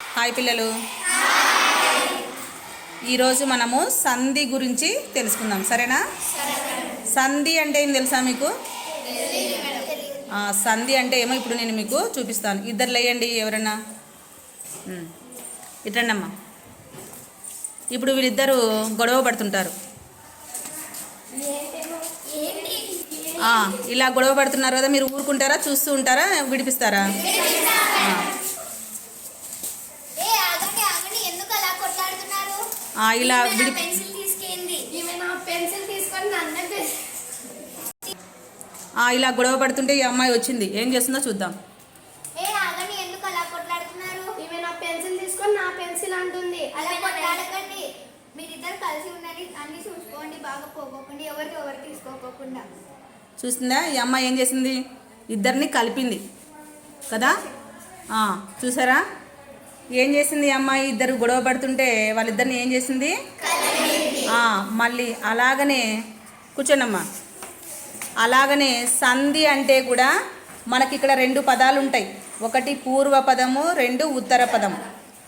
Hi పిల్లలు. ఈరోజు మనము సంధి గురించి తెలుసుకుందాం. సరేనా? సంధి అంటే ఏం తెలుసా మీకు? సంధి అంటే ఏమో ఇప్పుడు నేను మీకు చూపిస్తాను. ఇద్దరు లేయండి ఎవరన్నా. ఉమ్. ఇప్పుడు వీళ్ళిద్దరూ గొడవ పడుతుంటారు. ఇలా గొడవ పడుతున్నారు కదా మీరు ఊరుకుంటారా చూస్తూ ఉంటారా విడిపిస్తారా ఆ. ఏ ఆగండి ఆగండి ఎందుకు అలా కొట్లాడుతున్నారు ఆ, ఇలా ఈమె నా విడి పెన్సిల్ తీసుకెళ్ళింది ఈమె నా పెన్సిల్ తీసుకొని నన్నే పె- ఆ, ఇలా గొడవ పడుతుంటే ఈ అమ్మాయి వచ్చింది. ఏం చేస్తుందో చూద్దాం. ఏ ఆగండి ఎందుకు అలా కొట్లాడుతున్నారు? ఈమె నా పెన్సిల్ తీసుకొని నా పెన్సిల్ అంటుంది. అలా కొట్లాడకండి. మీరిద్దరు కలిసి ఉండండి అన్ని చూసుకోండి బాగా పోగొకండి ఎవరికి ఎవరు తీసుకోకుండా చూస్తుందా? ఈ అమ్మాయి ఏం చేసింది? ఇద్దరిని కలిపింది. కదా? ఆ, చూసారా? ఏం చేసింది అమ్మాయి? ఇద్దరు గొడవ పడుతుంటే వాళ్ళిద్దరిని ఏం చేసింది? మళ్ళీ అలాగనే కూర్చోండమ్మా. అలాగనే సంధి అంటే కూడా మనకి ఇక్కడ రెండు పదాలు ఉంటాయి ఒకటి పూర్వ పదము రెండు ఉత్తర పదము.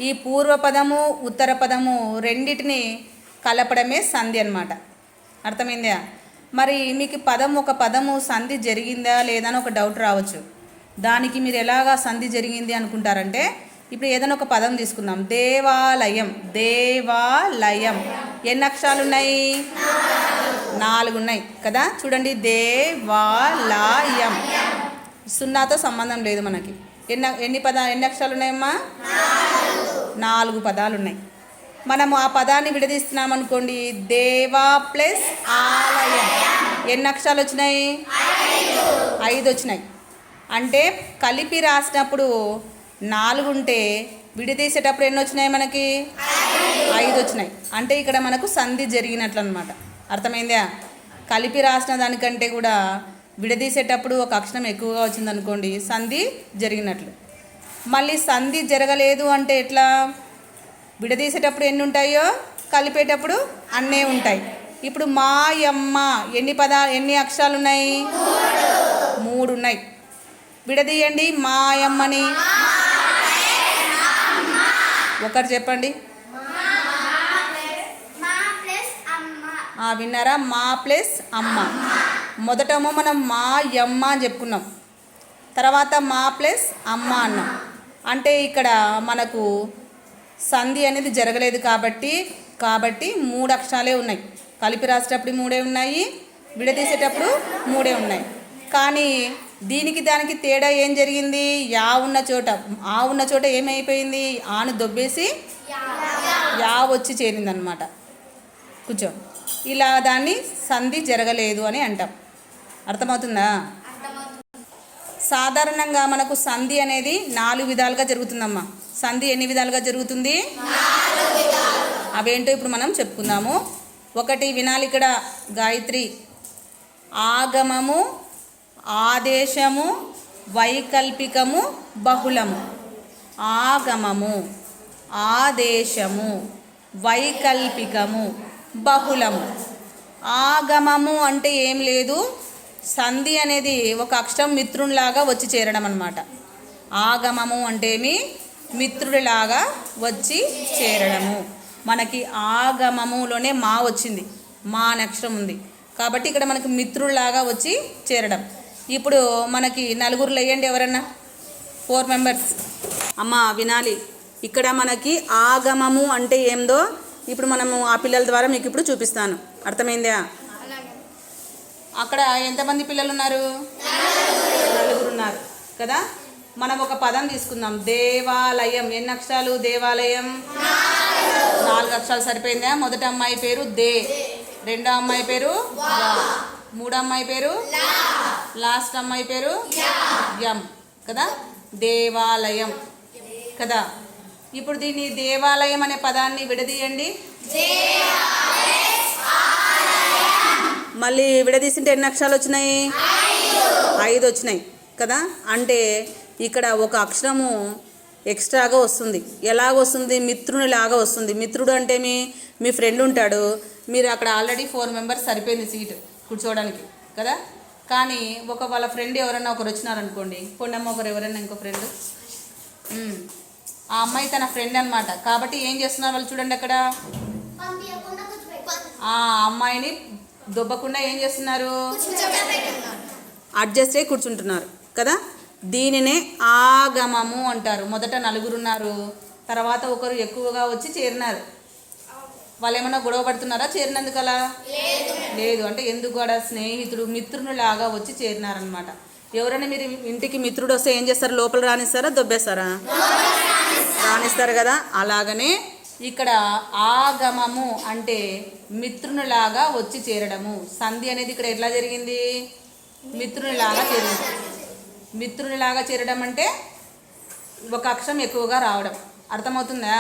ఈ పూర్వ పదము ఉత్తర పదము రెండిటిని కలపడమే సంధి అన్నమాట. అర్థమైందా? మరి మీకు పదం ఒక పదము సంధి జరిగిందా లేదా అని ఒక డౌట్ రావచ్చు. దానికి మీరు ఎలాగా సంధి జరిగింది అనుకుంటారంటే ఇప్పుడు ఏదైనా ఒక పదం తీసుకుందాం. దేవాలయం. దేవాలయం. ఎన్ని అక్షరాలు ఉన్నాయి నాలుగు ఉన్నాయి కదా? చూడండి. దేవాలయం. సున్నాతో సంబంధం లేదు మనకి. ఎన్ని ఎన్ని పద ఎన్ని అక్షరాలు ఉన్నాయమ్మా నాలుగు పదాలు ఉన్నాయి మనము ఆ పదాన్ని విడదీస్తున్నాం అనుకోండి. దేవా ప్లస్ ఆలయం. ఎన్ని అక్షరాలు వచ్చినాయి? ఐదు వచ్చినాయి. అంటే కలిపి రాసినప్పుడు నాలుగు ఉంటే విడదీసేటప్పుడు ఎన్ని వచ్చినాయి మనకి? ఐదు వచ్చినాయి అంటే ఇక్కడ మనకు సంధి జరిగినట్లు అనమాట అర్థమైందా? కలిపి రాసిన దానికంటే కూడా విడదీసేటప్పుడు ఒక అక్షరం ఎక్కువగా వచ్చిందనుకోండి సంధి జరిగినట్లు. మళ్ళీ సంధి జరగలేదు అంటే ఎట్లా? విడదీసేటప్పుడు ఎన్ని ఉంటాయో కలిపేటప్పుడు అన్నే ఉంటాయి. ఇప్పుడు మా యమ్మ ఎన్ని పద ఎన్ని అక్షరాలు ఉన్నాయి మూడు ఉన్నాయి విడదీయండి మాయమ్మని ఒకరు చెప్పండి. ఆ, విన్నారా? మా ప్లస్ అమ్మ. మొదటేమో మనం మా యమ్మ అని చెప్పుకున్నాం. తర్వాత మా ప్లస్ అమ్మ అన్నాం. అంటే ఇక్కడ మనకు సంధి అనేది జరగలేదు కాబట్టి కాబట్టి మూడు అక్షరాలే ఉన్నాయి. కలిపి రాసేటప్పుడు మూడే ఉన్నాయి విడదీసేటప్పుడు మూడే ఉన్నాయి. కానీ దీనికి దానికి తేడా ఏం జరిగింది? యా ఉన్న చోట ఆ ఉన్న చోట ఏమైపోయింది? ఆను దొబ్బేసి యా వచ్చి చేరిందనమాట కూర్చో. ఇలా దాన్ని సంధి జరగలేదు అని అంటాం. అర్థమవుతుందా? సాధారణంగా మనకు సంధి అనేది నాలుగు విధాలుగా జరుగుతుందమ్మా. సంధి ఎన్ని విధాలుగా జరుగుతుంది? అవేంటో ఇప్పుడు మనం చెప్పుకుందాము. ఒకటి వినాలి ఇక్కడ గాయత్రి. ఆగమము ఆదేశము వైకల్పికము బహుళము. ఆగమము ఆదేశము వైకల్పికము బహుళము. ఆగమము అంటే ఏం లేదు. సంధి అనేది ఒక అక్షరం మిత్రునిలాగా వచ్చి చేరడం అనమాట ఆగమము అంటేమి మిత్రుడిలాగా వచ్చి చేరడము. మనకి ఆగమములోనే మా వచ్చింది. మా అనక్షరం ఉంది. కాబట్టి ఇక్కడ మనకి మిత్రుడిలాగా వచ్చి చేరడం. ఇప్పుడు మనకి నలుగురు లేయండి ఎవరన్నా? ఫోర్ మెంబర్స్ అమ్మ వినాలి. ఇక్కడ మనకి ఆగమము అంటే ఏందో ఇప్పుడు మనము ఆ పిల్లల ద్వారా మీకు ఇప్పుడు చూపిస్తాను. అర్థమైందా? అక్కడ ఎంతమంది పిల్లలు ఉన్నారు నలుగురు ఉన్నారు కదా? మనం ఒక పదం తీసుకుందాం. దేవాలయం. ఎన్ని అక్షరాలు? దేవాలయం? నాలుగు అక్షరాలు సరిపోయిందా? మొదటి అమ్మాయి పేరు దే. రెండో అమ్మాయి పేరు మూడో అమ్మాయి పేరు లాస్ట్ అమ్మాయి పేరు? యం కదా? దేవాలయం. కదా? ఇప్పుడు దీన్ని దేవాలయం అనే పదాన్ని విడదీయండి. మళ్ళీ విడదీసింటే ఎన్ని అక్షరాలు వచ్చినాయి? ఐదు. వచ్చినాయి. కదా? అంటే ఇక్కడ ఒక అక్షరము ఎక్స్ట్రాగా వస్తుంది. ఎలాగ వస్తుంది? మిత్రుని లాగా వస్తుంది. మిత్రుడు అంటే మీ మీ ఫ్రెండ్ ఉంటాడు. మీరు అక్కడ ఆల్రెడీ ఫోర్ మెంబర్స్ సరిపోయింది సీట్ కూర్చోవడానికి. కదా? కానీ ఒక వాళ్ళ ఫ్రెండ్ ఎవరైనా ఒకరు వచ్చినారనుకోండి పొండమ్మ ఒకరు ఎవరైనా ఇంకో ఫ్రెండ్ ఆ అమ్మాయి తన ఫ్రెండ్ అన్నమాట. కాబట్టి ఏం చేస్తున్నారు వాళ్ళు చూడండి అక్కడ. ఆ అమ్మాయిని దొబ్బకుండా ఏం చేస్తున్నారు? అడ్జస్ట్ అయి కూర్చుంటున్నారు కదా? దీనినే ఆగమము అంటారు. మొదట నలుగురున్నారు తర్వాత ఒకరు ఎక్కువగా వచ్చి చేరినారు. వాళ్ళు ఏమైనా గొడవ పడుతున్నారా? చేరినందుకు అలా లేదు. అంటే ఎందుకు కూడా స్నేహితుడు మిత్రునిలాగా వచ్చి చేరినారనమాట ఎవరైనా మీరు ఇంటికి మిత్రుడు వస్తే ఏం చేస్తారు? లోపల రాణిస్తారా దొబ్బేస్తారా? రాణిస్తారు కదా? అలాగనే ఇక్కడ ఆగమము అంటే మిత్రునిలాగా వచ్చి చేరడము. సంధి అనేది ఇక్కడ ఎట్లా జరిగింది? మిత్రునిలాగా చేరింది మిత్రునిలాగా చేరడం అంటే ఒక అక్షరం ఎక్కువగా రావడం. అర్థమవుతుందా?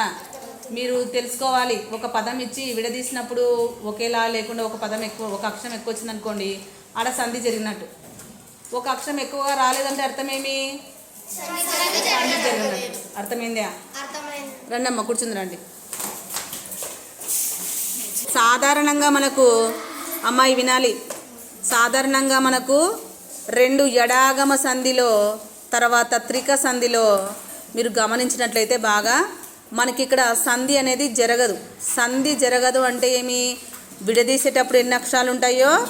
మీరు తెలుసుకోవాలి. ఒక పదం ఇచ్చి విడదీసినప్పుడు ఒకేలా లేకుండా ఒక పదం ఎక్కువ ఒక అక్షరం ఎక్కువ వచ్చింది అనుకోండి ఆడ సంధి జరిగినట్టు. ఒక అక్షరం ఎక్కువగా రాలేదంటే అర్థమేమి? సంధి జరిగినట్టు. అర్థమైంది? రండి అమ్మ కూర్చుంది రండి సాధారణంగా మనకు అమ్మాయి వినాలి. సాధారణంగా మనకు రెండు ఎడాగమ సంధిలో తర్వాత త్రిక సంధిలో మీరు గమనించినట్లయితే బాగా మనకి ఇక్కడ సంధి అనేది జరగదు. సంధి జరగదు అంటే ఏమి? విడదీసేటప్పుడు ఎన్ని అక్షరాలు ఉంటాయో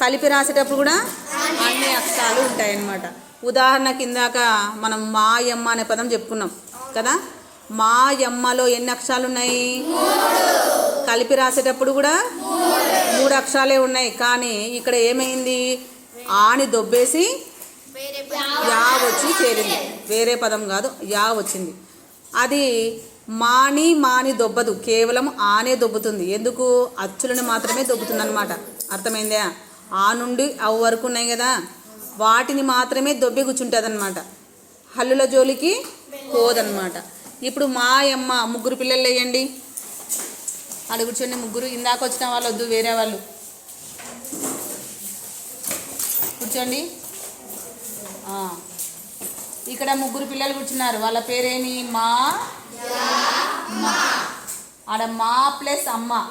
కలిపి రాసేటప్పుడు కూడా అన్ని అక్షరాలు ఉంటాయన్నమాట. ఉదాహరణకి ఇందాక మనం మాయమ్మ అనే పదం చెప్పుకున్నాం కదా? మాయమ్మలో ఎన్ని అక్షరాలు ఉన్నాయి కలిపి రాసేటప్పుడు కూడా మూడు అక్షరాలే ఉన్నాయి. కానీ ఇక్కడ ఏమైంది? ఆని దొబ్బేసి యా వచ్చి చేరింది. వేరే పదం కాదు యా వచ్చింది. అది మాని మాని దొబ్బదు. కేవలం ఆనే దొబ్బుతుంది. ఎందుకు? అచ్చులను మాత్రమే దొబ్బుతుంది అనమాట అర్థమైందా? ఆ నుండి అవు వరకు ఉన్నాయి కదా. వాటిని మాత్రమే దొబ్బి కూర్చుంటుంది అనమాట హల్లుల జోలికి పోదనమాట ఇప్పుడు మా అమ్మ ముగ్గురు పిల్లలు వేయండి అక్కడ కూర్చోండి ముగ్గురు. ఇందాక వచ్చిన వాళ్ళు వద్దు వేరే వాళ్ళు. కూర్చోండి. ఇక్కడ ముగ్గురు పిల్లలు కూర్చున్నారు. వాళ్ళ పేరేమి? మా. ఆడ మా ప్లస్ అమ్మ.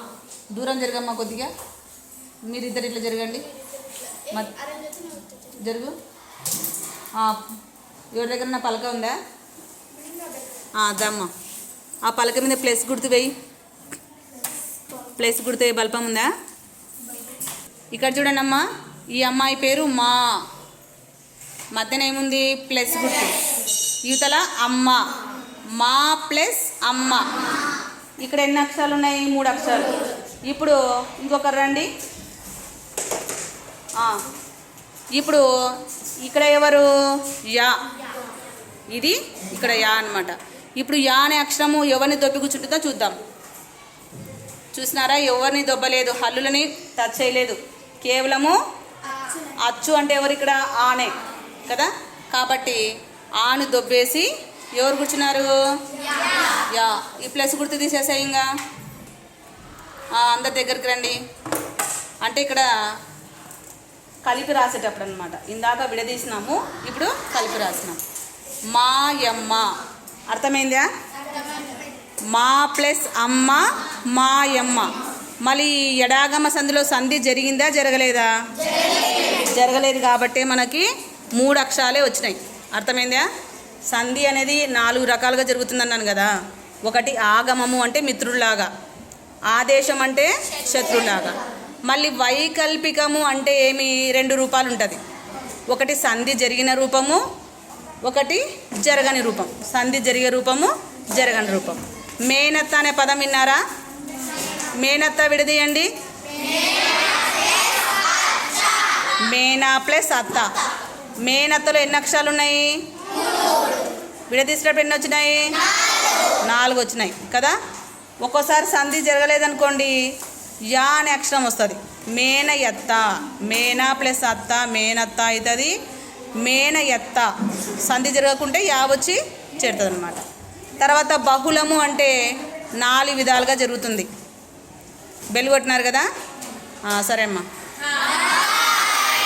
దూరం జరగమ్మా కొద్దిగా. మీరిద్దరు ఇట్లా జరగండి. జరుగు. ఎవరి దగ్గర నా పలక ఉందా? అదమ్మా. ఆ పలక మీద ప్లస్ గుర్తు వేయి. ప్లస్ గుర్తు వేయి బల్పం ఉందా? ఇక్కడ చూడండి అమ్మా. ఈ అమ్మాయి పేరు మా. మధ్యన ఏముంది? ప్లస్ గుర్తు. యువతల అమ్మ. మా ప్లస్ అమ్మ. ఇక్కడ ఎన్ని అక్షరాలు ఉన్నాయి? మూడు అక్షరాలు. ఇప్పుడు ఇంకొకరు రండి. ఇప్పుడు ఇక్కడ ఎవరు? యా. ఇది ఇక్కడ యా అన్నమాట. ఇప్పుడు యా అనే అక్షరము ఎవరిని దొబ్బి కూర్చుంటుందో చూద్దాం. చూసినారా? ఎవరిని దొబ్బలేదు? హల్లులని టచ్ చేయలేదు. కేవలము అచ్చు అంటే ఎవరు ఇక్కడ? ఆనే. కదా? కాబట్టి ఆను దొబ్బేసి ఎవరు కూర్చున్నారు? యా. ఈ ప్లస్ గుర్తు తీసేసాయి ఇంకా. అందరి దగ్గరికి రండి. అంటే ఇక్కడ కలిపి రాసేటప్పుడు అనమాట ఇందాక విడదీసినాము ఇప్పుడు కలిపి రాసినాం. మాయమ్మ. అర్థమైందా? మా ప్లస్ అమ్మ మాయమ్మ. మళ్ళీ ఈ ఎడాగమ సంధిలో సంధి జరిగిందా జరగలేదా. జరగలేదు కాబట్టి మనకి మూడు అక్షరాలే వచ్చినాయి. అర్థమైందా? సంధి అనేది నాలుగు రకాలుగా జరుగుతుందన్నాను కదా. ఒకటి ఆగమము అంటే మిత్రుల్లాగా. ఆదేశం అంటే శత్రులాగా మళ్ళీ వైకల్పికము అంటే ఏమి? రెండు రూపాలు ఉంటుంది ఒకటి సంధి జరిగిన రూపము ఒకటి జరగని రూపం. సంధి జరిగే రూపము జరగని రూపం. మేనత్త అనే పదం విన్నారా? మేనత్త విడదీయండి. మేనా ప్లస్ అత్త. మేనత్తలో ఎన్ని అక్షరాలు ఉన్నాయి విడదీసినప్పుడు ఎన్ని వచ్చినాయి? నాలుగు వచ్చినాయి. కదా? ఒక్కోసారి సంధి జరగలేదనుకోండి యా అనే అక్షరం వస్తుంది. మేన ఎత్త మేనా ప్లస్ అత్త మేనత్త అవుతుంది మేన ఎత్త సంధి జరగకుంటే యా వచ్చి చేరుతుంది అనమాట తర్వాత బహుళము అంటే నాలుగు విధాలుగా జరుగుతుంది. బెల్ కొట్టినారు కదా? సరే అమ్మా.